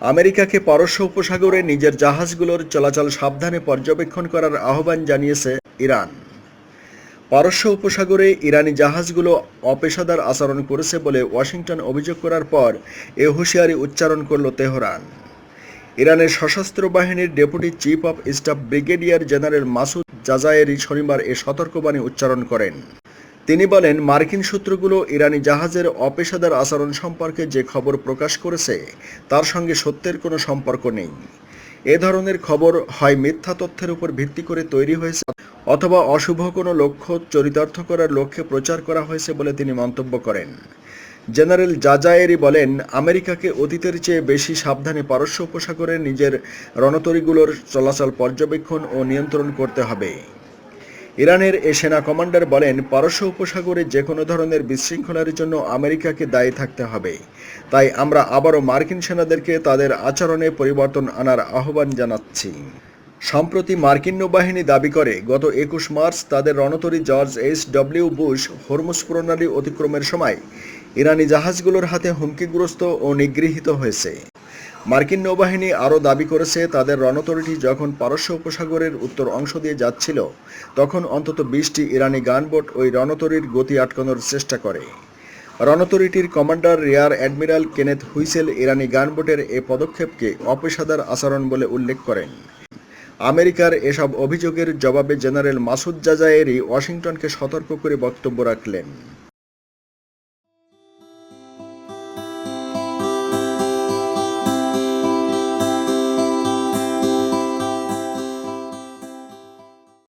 আমেরিকাকে পারস্য উপসাগরে নিজের জাহাজগুলোর চলাচল সাবধানে পর্যবেক্ষণ করার আহ্বান জানিয়েছে ইরান। পারস্য উপসাগরে ইরানি জাহাজগুলো অপেশাদার আচরণ করেছে বলে ওয়াশিংটন অভিযোগ করার পর এ হুঁশিয়ারি উচ্চারণ করল তেহরান। ইরানের সশস্ত্র বাহিনীর deputy chief of staff brigadier general Masoud Jazayeri শনিবার এ সতর্কবাণী উচ্চারণ করেন। তিনি বলেন, মার্কিন সূত্রগুলো ইরানি জাহাজের অপেশাদার আচরণ সম্পর্কে যে খবর প্রকাশ করেছে, তার সঙ্গে সত্যের কোনো সম্পর্ক নেই। এ ধরনের খবর হয় মিথ্যা তথ্যের উপর ভিত্তি করে তৈরি হয়েছে অথবা অশুভ কোনো লক্ষ্য চরিতার্থ করার লক্ষ্যে প্রচার করা হয়েছে বলে তিনি মন্তব্য করেন। জেনারেল জাজায়েরি বলেন, আমেরিকাকে অতীতের চেয়ে বেশি সাবধানে পারস্য উপসাগরে নিজের রণতরীগুলোর চলাচল পর্যবেক্ষণ ও নিয়ন্ত্রণ করতে হবে। ইরানের এ সেনা কমান্ডার বলেন, পারস্য উপসাগরে যে কোনো ধরনের বিশৃঙ্খলার জন্য আমেরিকাকে দায়ী থাকতে হবে। তাই আমরা আবারও মার্কিন সেনাদেরকে তাদের আচরণে পরিবর্তন আনার আহ্বান জানাচ্ছি। সম্প্রতি মার্কিন নৌবাহিনী দাবি করে, গত একুশ মার্চ তাদের রণতরী George H W Bush Hormuz প্রণালী অতিক্রমের সময় ইরানি জাহাজগুলোর হাতে হুমকিগ্রস্ত ও নিগৃহীত হয়েছে। মার্কিন নৌবাহিনী আরও দাবি করেছে, তাদের রণতরীটি যখন পারস্য উপসাগরের উত্তর অংশ দিয়ে যাচ্ছিল, তখন অন্তত বিশটি ইরানি গানবোট ওই রণতরীর গতি আটকানোর চেষ্টা করে। রণতরীটির commander rear admiral Kenneth Whitesell ইরানি গানবোটের এ পদক্ষেপকে অপেশাদার আচরণ বলে উল্লেখ করেন। আমেরিকার এসব অভিযোগের জবাবে জেনারেল মাসুদ জাজায়েরি ওয়াশিংটনকে সতর্ক করে বক্তব্য রাখলেন।